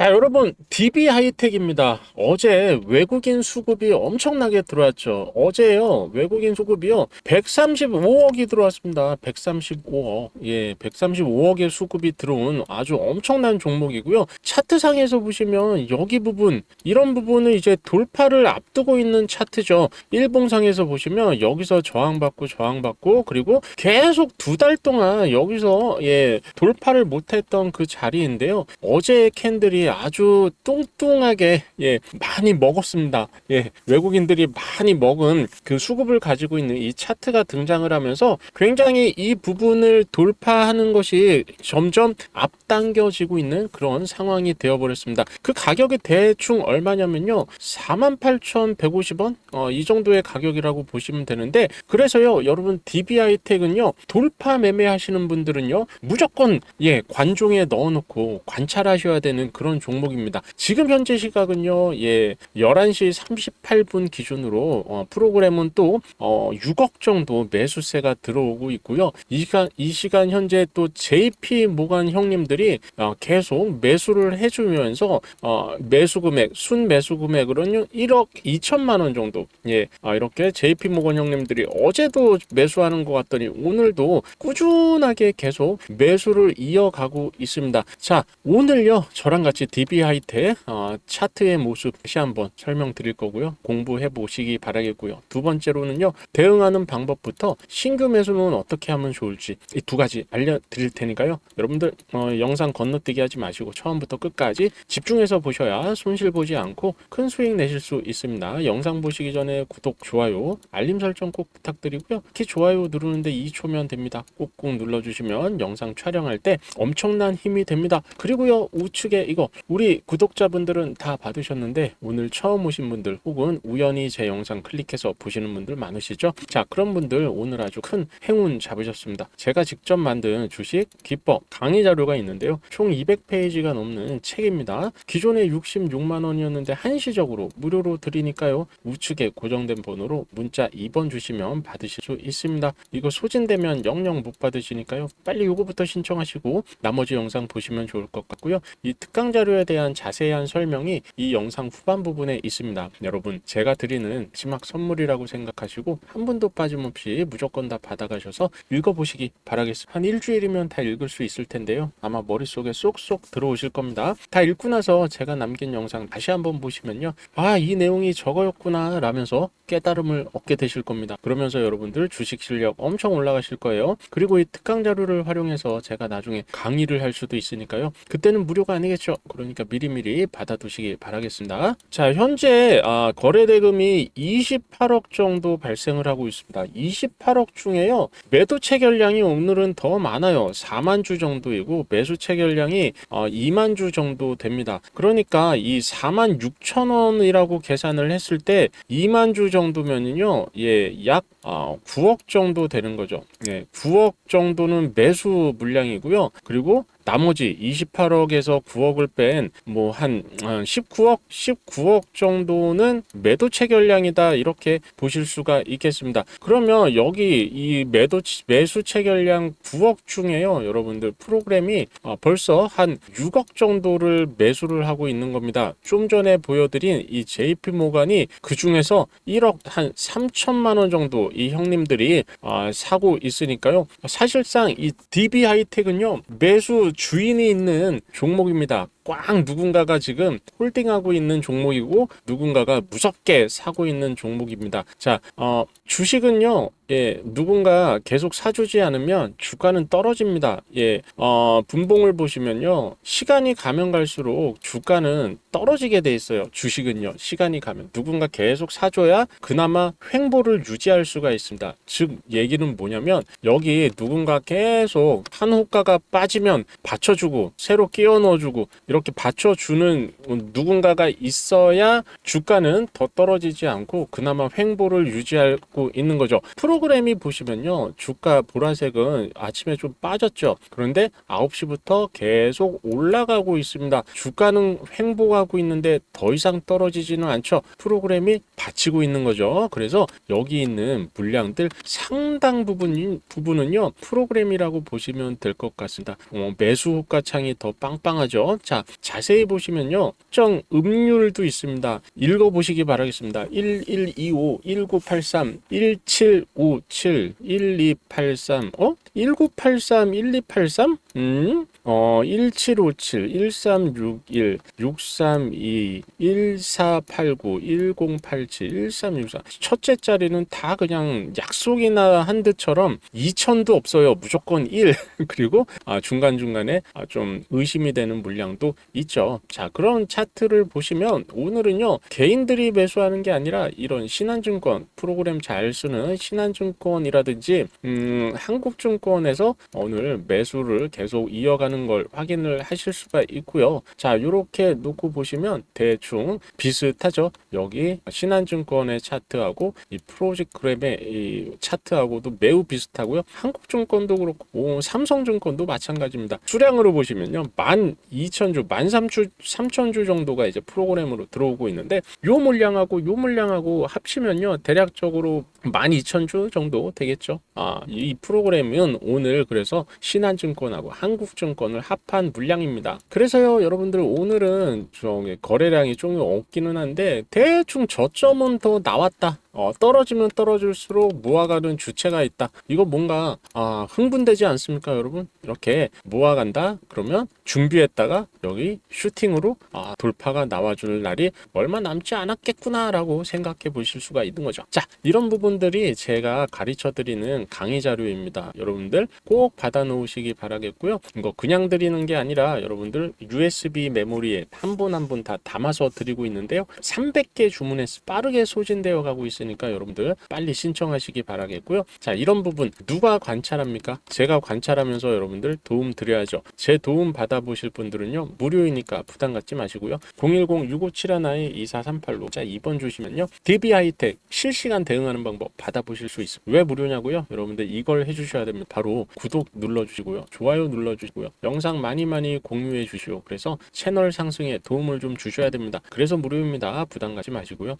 자, 여러분, DB 하이텍입니다. 어제 외국인 수급이 엄청나게 들어왔죠. 어제요, 외국인 수급이요, 135억이 들어왔습니다. 135억. 예, 135억의 수급이 들어온 아주 엄청난 종목이고요. 차트상에서 보시면 여기 부분, 이런 부분은 이제 돌파를 앞두고 있는 차트죠. 일봉상에서 보시면 여기서 저항받고 저항받고 그리고 계속 두 달 동안 여기서 예, 돌파를 못했던 그 자리인데요. 어제 캔들이 아주 뚱뚱하게 예, 많이 먹었습니다. 예, 외국인들이 많이 먹은 그 수급을 가지고 있는 이 차트가 등장을 하면서 굉장히 이 부분을 돌파하는 것이 점점 앞당겨지고 있는 그런 상황이 되어버렸습니다. 그 가격이 대충 얼마냐면요. 48,150원? 어, 이 정도의 가격이라고 보시면 되는데 그래서요. 여러분 DBI 택은요. 돌파 매매 하시는 분들은요. 무조건 예, 관종에 넣어놓고 관찰하셔야 되는 그런 종목입니다. 지금 현재 시각은요. 예, 11시 38분 기준으로 어, 프로그램은 또 어, 6억 정도 매수세가 들어오고 있고요. 이 시간 이 시간 현재 또 JP 모간 형님들이 어, 계속 매수를 해주면서 어, 매수 금액 순 매수 금액으로는 1억 2천만 원 정도 예 아, 이렇게 JP 모건 형님들이 어제도 매수하는 것 같더니 오늘도 꾸준하게 계속 매수를 이어가고 있습니다. 자 오늘요 저랑 같이 DB 하이텍 어, 차트의 모습 다시 한번 설명드릴 거고요. 공부해 보시기 바라겠고요. 두 번째로는요 대응하는 방법부터 신규 매수는 어떻게 하면 좋을지 이 두 가지 알려드릴 테니까요. 여러분들 어, 영상 건너뛰기 하지 마시고 처음부터 끝까지 집중해서 보셔야 손실 보지 않고 큰 수익 내실 수 있습니다. 영상 보시기 전에 구독, 좋아요, 알림 설정 꼭 부탁드리고요. 특히 좋아요 누르는데 2초면 됩니다. 꾹꾹 눌러주시면 영상 촬영할 때 엄청난 힘이 됩니다. 그리고요 우측에 이거 우리 구독자분들은 다 받으셨는데 오늘 처음 오신 분들 혹은 우연히 제 영상 클릭해서 보시는 분들 많으시죠? 자 그런 분들 오늘 아주 큰 행운 잡으셨습니다. 제가 직접 만든 주식 기법 강의 자료가 있는데요. 총 200페이지가 넘는 책입니다. 기존에 66만 원이었는데 한시적으로 무료로 드리니까요. 우측에 고정된 번호로 문자 2번 주시면 받으실 수 있습니다. 이거 소진되면 영영 못 받으시니까요. 빨리 요거부터 신청하시고 나머지 영상 보시면 좋을 것 같고요. 이 특강 자료 에 대한 자세한 설명이 이 영상 후반 부분에 있습니다. 여러분 제가 드리는 마지막 선물이라고 생각하시고 한 분도 빠짐없이 무조건 다 받아가셔서 읽어보시기 바라겠습니다. 한 일주일이면 다 읽을 수 있을 텐데요. 아마 머릿속에 쏙쏙 들어오실 겁니다. 다 읽고 나서 제가 남긴 영상 다시 한번 보시면요. 아, 이 내용이 저거였구나 라면서 깨달음을 얻게 되실 겁니다. 그러면서 여러분들 주식 실력 엄청 올라가실 거예요. 그리고 이 특강 자료를 활용해서 제가 나중에 강의를 할 수도 있으니까요. 그때는 무료가 아니겠죠. 그러니까 미리미리 받아두시기 바라겠습니다. 자, 현재 아, 거래 대금이 28억 정도 발생을 하고 있습니다. 28억 중에요. 매도 체결량이 오늘은 더 많아요. 4만 주 정도이고 매수 체결량이 어, 2만 주 정도 됩니다. 그러니까 이 4만 6천 원이라고 계산을 했을 때 2만 주 정도면은요. 예, 약 어, 9억 정도 되는 거죠. 예, 9억 정도는 매수 물량이고요. 그리고 나머지 28억에서 9억을 뺀 뭐 한 19억, 19억 정도는 매도 체결량이다 이렇게 보실 수가 있겠습니다. 그러면 여기 이 매도 매수 체결량 9억 중에요, 여러분들 프로그램이 어, 벌써 한 6억 정도를 매수를 하고 있는 겁니다. 좀 전에 보여드린 이 JP 모간이 그 중에서 1억 한 3천만 원 정도 이 형님들이 어, 사고 있으니까요. 사실상 이 DB 하이텍은요 매수 주인이 있는 종목입니다. 꽉 누군가가 지금 홀딩하고 있는 종목이고 누군가가 무섭게 사고 있는 종목입니다. 자, 어, 주식은요, 예, 누군가 계속 사주지 않으면 주가는 떨어집니다. 예, 어, 분봉을 보시면요, 시간이 가면 갈수록 주가는 떨어지게 돼 있어요. 주식은요, 시간이 가면 누군가 계속 사줘야 그나마 횡보를 유지할 수가 있습니다. 즉, 얘기는 뭐냐면 여기 누군가 계속 한 호가가 빠지면 받쳐주고 새로 끼워 넣어주고 이렇게 받쳐주는 누군가가 있어야 주가는 더 떨어지지 않고 그나마 횡보를 유지하고 있는 거죠. 프로그램이 보시면요. 주가 보라색은 아침에 좀 빠졌죠. 그런데 9시부터 계속 올라가고 있습니다. 주가는 횡보하고 있는데 더 이상 떨어지지는 않죠. 프로그램이 받치고 있는 거죠. 그래서 여기 있는 물량들 상당 부분 부분은요. 프로그램이라고 보시면 될 것 같습니다. 어, 매수 호가 창이 더 빵빵하죠. 자, 자, 자세히 보시면요. 특정 음률도 있습니다. 읽어보시기 바라겠습니다. 1125, 1983, 1757, 1283, 어? 1983, 1283? 음? 어, 1757, 1361, 632, 1489, 1087, 1364. 첫째 자리는 다 그냥 약속이나 한 듯처럼 2000도 없어요. 무조건 1. 그리고 아, 중간중간에 아, 좀 의심이 되는 물량도 있죠. 자, 그런 차트를 보시면 오늘은요, 개인들이 매수하는 게 아니라 이런 신한증권 프로그램 잘 쓰는 신한증권이라든지, 음, 한국증권에서 오늘 매수를 계속 이어가는 걸 확인을 하실 수가 있고요. 자, 이렇게 놓고 보시면 대충 비슷하죠. 여기 신한증권의 차트하고 이 프로젝트그램의 이 차트하고도 매우 비슷하고요. 한국증권도 그렇고 오, 삼성증권도 마찬가지입니다. 수량으로 보시면요. 12,000주, 13,000주 3,000주 정도가 이제 프로그램으로 들어오고 있는데 요 물량하고 요 물량하고 합치면요. 대략적으로 12,000주 정도 되겠죠. 아, 이 프로그램은 오늘 그래서 신한증권하고 한국증권을 합한 물량입니다. 그래서요, 여러분들 오늘은 좀 거래량이 좀 없기는 한데 대충 저점은 더 나왔다. 어, 떨어지면 떨어질수록 모아가는 주체가 있다. 이거 뭔가 아, 흥분되지 않습니까, 여러분? 이렇게 모아간다. 그러면 준비했다가 여기 슈팅으로 아, 돌파가 나와줄 날이 얼마 남지 않았겠구나라고 생각해 보실 수가 있는 거죠. 자, 이런 부분들이 제가 가르쳐 드리는 강의 자료입니다. 여러분들 꼭 받아 놓으시기 바라겠고요. 이거 그냥 드리는 게 아니라 여러분들 USB 메모리에 한 분 한 분 다 담아서 드리고 있는데요. 300개 주문해서 빠르게 소진되어 가고 있 으니까 여러분들 빨리 신청하시기 바라겠고요. 자, 이런 부분 누가 관찰합니까? 제가 관찰하면서 여러분들 도움 드려야죠. 제 도움 받아보실 분들은요. 무료이니까 부담 갖지 마시고요. 010-6571-2438로 자, 2번 주시면요. DB 하이텍 실시간 대응하는 방법 받아보실 수 있습니다. 왜 무료냐고요? 여러분들 이걸 해주셔야 됩니다. 바로 구독 눌러주시고요. 좋아요 눌러주시고요. 영상 많이 많이 공유해 주시오. 그래서 채널 상승에 도움을 좀 주셔야 됩니다. 그래서 무료입니다. 부담 갖지 마시고요.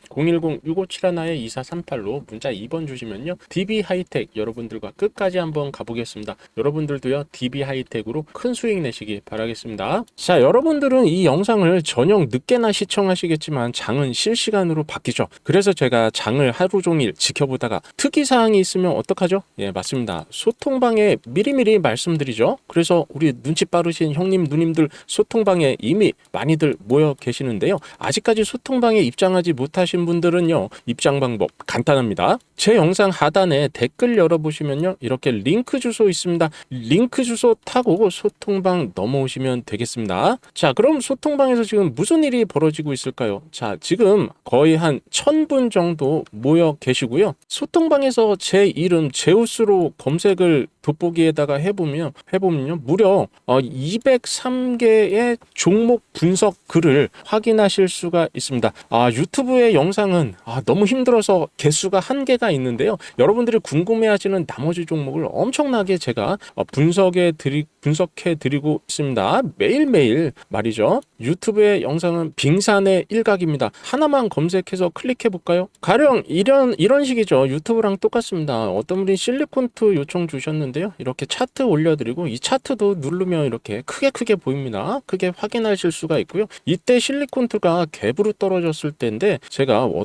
010-6571-2438로 문자 2번 주시면요. DB 하이텍 여러분들과 끝까지 한번 가보겠습니다. 여러분들도요. DB 하이텍으로 큰 수익 내시기 바라겠습니다. 자, 여러분들은 이 영상을 저녁 늦게나 시청하시겠지만 장은 실시간으로 바뀌죠. 그래서 제가 장을 하루 종일 지켜보다가 특이 사항이 있으면 어떡하죠? 예, 맞습니다. 소통방에 미리미리 말씀드리죠. 그래서 우리 눈치 빠르신 형님 누님들 소통방에 이미 많이들 모여 계시는데요. 아직까지 소통방에 입장하지 못하신 분들은요. 입장 방법 간단합니다. 제 영상 하단에 댓글 열어보시면요. 이렇게 링크 주소 있습니다. 링크 주소 타고 소통방 넘어오시면 되겠습니다. 자, 그럼 소통방에서 지금 무슨 일이 벌어지고 있을까요? 자, 지금 거의 한 천 분 정도 모여 계시고요. 소통방에서 제 이름 제우스로 검색을 돋보기에다가 해보면 해보면요 무려 어, 203개의 종목 분석 글을 확인하실 수가 있습니다. 아 유튜브의 영상은 아, 너무 힘들어서 개수가 한계가 있는데요. 여러분들이 궁금해하시는 나머지 종목을 엄청나게 제가 어, 분석해 드리 분석해 드리고 있습니다. 매일매일 말이죠. 유튜브의 영상은 빙산의 일각입니다. 하나만 검색해서 클릭해 볼까요? 가령 이런 이런 식이죠. 유튜브랑 똑같습니다. 어떤 분이 실리콘트 요청 주셨는데요. 이렇게 차트 올려 드리고 이 차트도 누르면 이렇게 크게 크게 보입니다. 크게 확인하실 수가 있고요. 이때 실리콘트가 갭으로 떨어졌을 때인데 제가 어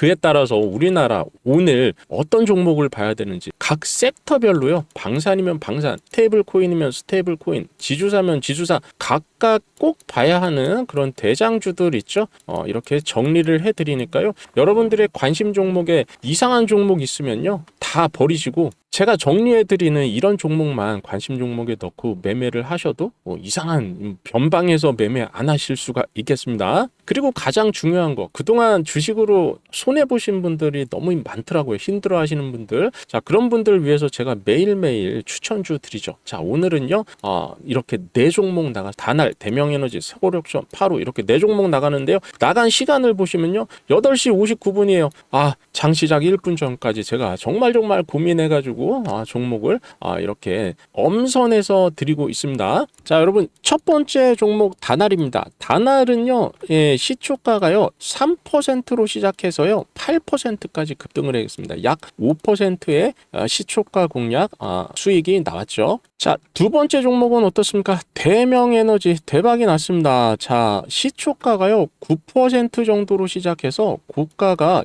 그에 따라서 우리나라 오늘 어떤 종목을 봐야 되는지 각 섹터별로요. 방산이면 방산, 스테이블 코인이면 스테이블 코인, 지주사면 지주사 각 각 꼭 봐야 하는 그런 대장주들 있죠. 어, 이렇게 정리를 해드리니까요. 여러분들의 관심 종목에 이상한 종목 있으면요. 다 버리시고 제가 정리해드리는 이런 종목만 관심 종목에 넣고 매매를 하셔도 뭐 이상한 변방에서 매매 안 하실 수가 있겠습니다. 그리고 가장 중요한 거 그동안 주식으로 손해 보신 분들이 너무 많더라고요. 힘들어 하시는 분들. 자 그런 분들 위해서 제가 매일매일 추천주 드리죠. 자 오늘은요 어, 이렇게 네 종목 나가 다날 대명에너지 세고력션 파로 이렇게 네 종목 나가는데요. 나간 시간을 보시면요 8시 59분이에요. 아 장 시작 1분 전까지 제가 정말 정말 고민해가지고 아, 종목을 아, 이렇게 엄선해서 드리고 있습니다. 자 여러분 첫 번째 종목 다날입니다. 다날은요 예, 시초가가요 3%로 시작해서요 8%까지 급등을 했습니다. 약 5%의 아, 시초가 공략 아, 수익이 나왔죠. 자, 두 번째 종목은 어떻습니까? 대명에너지 대박이 났습니다. 자, 시초가가요 9% 정도로 시작해서 고가가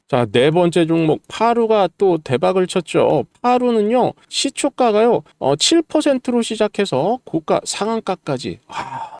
자, 네 번째 종목 파루가 또 대박을 쳤죠. 파루는요. 시초가가요. 어, 7%로 시작해서 고가 상한가까지 아,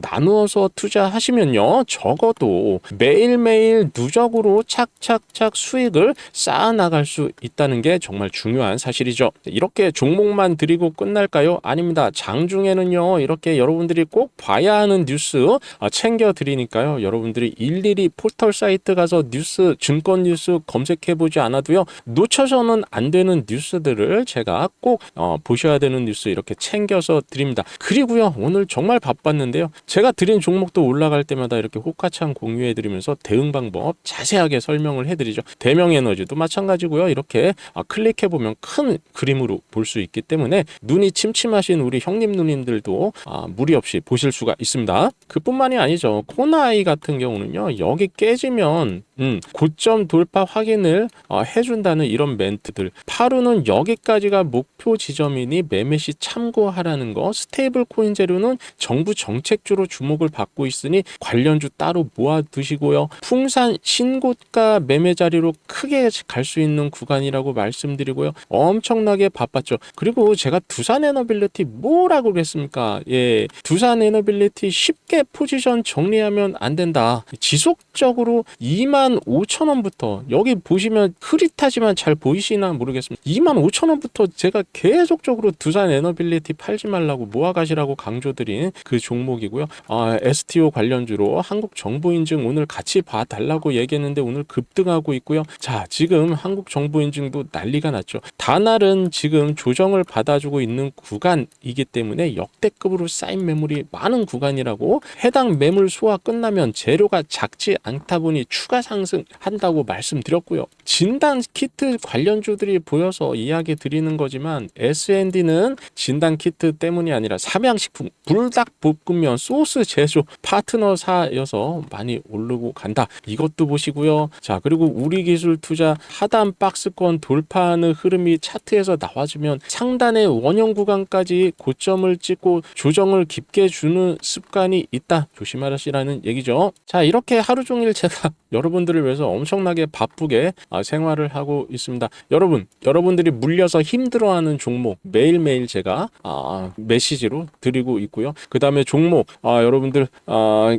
나누어서 투자하시면요, 적어도 매일매일 누적으로 착착착 수익을 쌓아 나갈 수 있다는 게 정말 중요한 사실이죠. 이렇게 종목만 드리고 끝날까요? 아닙니다. 장중에는요, 이렇게 여러분들이 꼭 봐야 하는 뉴스 아, 챙겨 드리니까요. 여러분들이 일일이 포털 사이트 가서 뉴스, 증권 뉴스 검색해 보지 않아도요, 놓쳐서는 안 되는 뉴스들을 제가 꼭 어, 보셔야 되는 뉴스 이렇게 챙겨서 드립니다. 그리고요, 오늘 정말 바빴는데요. 제가 드린 종목도 올라갈 때마다 이렇게 호카창 공유해 드리면서 대응 방법 자세하게 설명을 해 드리죠. 대명 에너지도 마찬가지고요. 이렇게 아, 클릭해 보면 큰 그림으로 볼 수 있기 때문에 눈이 침침하신 우리 형님 누님들도 아, 무리 없이 보실 수가 있습니다. 그뿐만이 아니죠. 코나이 같은 경우는요. 여기 깨지면 음, 고점 돌파 확인을 어, 해준다는 이런 멘트들. 파루는 여기까지가 목표 지점이니 매매 시 참고하라는 거. 스테이블 코인 재료는 정부 정책 주로 주목을 받고 있으니 관련주 따로 모아 두시고요. 풍산 신고가 매매 자리로 크게 갈 수 있는 구간이라고 말씀드리고요. 엄청나게 바빴죠. 그리고 제가 두산 에너빌리티 뭐라고 그랬습니까? 예, 두산 에너빌리티 쉽게 포지션 정리하면 안 된다. 지속적으로 2만 5천 원부터 여기 보시면 흐릿하지만 잘 보이시나 모르겠습니다. 2만 5천 원부터 제가 계속적으로 두산 에너빌리티 팔지 말라고 모아 가시라고 강조드린 그 종목이 고요. 아, STO 관련주로 한국 정부 인증 오늘 같이 봐달라고 얘기했는데 오늘 급등하고 있고요. 자, 지금 한국 정부 인증도 난리가 났죠. 다날은 지금 조정을 받아주고 있는 구간이기 때문에 역대급으로 쌓인 매물이 많은 구간이라고 해당 매물 소화 끝나면 재료가 작지 않다 보니 추가 상승한다고 말씀드렸고요. 진단 키트 관련주들이 보여서 이야기 드리는 거지만 S&D는 진단 키트 때문이 아니라 삼양식품 불닭 볶음면 소스 제조 파트너사여서 많이 오르고 간다. 이것도 보시고요. 자 그리고 우리 기술 투자 하단 박스권 돌파하는 흐름이 차트에서 나와주면 상단의 원형 구간까지 고점을 찍고 조정을 깊게 주는 습관이 있다. 조심하시라는 얘기죠. 자 이렇게 하루 종일 제가 여러분들을 위해서 엄청나게 바쁘게 아, 생활을 하고 있습니다. 여러분, 여러분들이 물려서 힘들어하는 종목 매일매일 제가 아, 메시지로 드리고 있고요. 그 다음에 종목 아, 여러분들 아,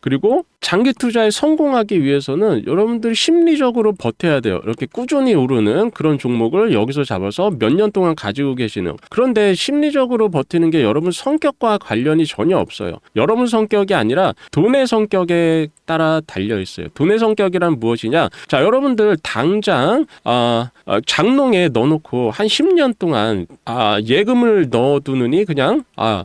그리고 장기 투자에 성공하기 위해서는 여러분들이 심리적으로 버텨야 돼요. 이렇게 꾸준히 오르는 그런 종목을 여기서 잡아서 몇 년 동안 가지고 계시는. 그런데 심리적으로 버티는 게 여러분 성격과 관련이 전혀 없어요. 여러분 성격이 아니라 돈의 성격에 따라 달려 있어요. 돈의 성격이란 무엇이냐? 자, 여러분들 당장 아, 아, 장롱에 넣어놓고 한 10년 동안 아, 예금을 넣어두느니 그냥 아,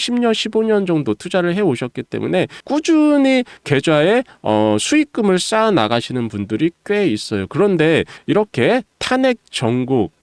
10년, 15년 정도 투자를 해 오셨기 때문에 꾸준히 계좌에 어, 수익금을 쌓아 나가시는 분들이 꽤 있어요. 그런데 이렇게 탄핵 전국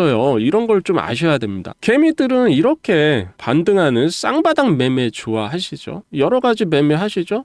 어요. 이런 걸 좀 아셔야 됩니다. 개미들은 이렇게 반등하는 쌍바닥 매매 좋아하시죠. 여러 가지 매매 하시죠.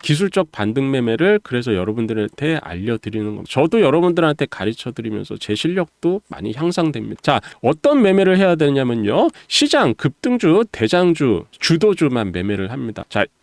기술적 반등 매매를 그래서 여러분들한테 알려드리는 겁니다. 저도 여러분들한테 가르쳐 드리면서 제 실력도 많이 향상됩니다. 자, 어떤 매매를 해야 되냐면요. 시장 급등주, 대장주, 주도주만 매매를 합니다. 자,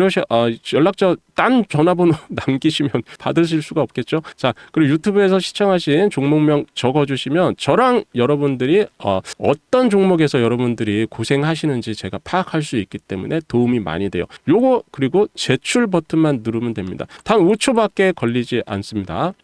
그러셔 어, 연락처 딴 전화번호 남기시면 받으실 수가 없겠죠. 자 그리고 유튜브에서 시청하신 종목명 적어주시면 저랑 여러분들이 어, 어떤 종목에서 여러분들이 고생하시는지 제가 파악할 수 있기 때문에 도움이 많이 돼요. 요거 그리고 제출 버튼만 누르면 됩니다. 단 5초밖에 걸리지 않습니다.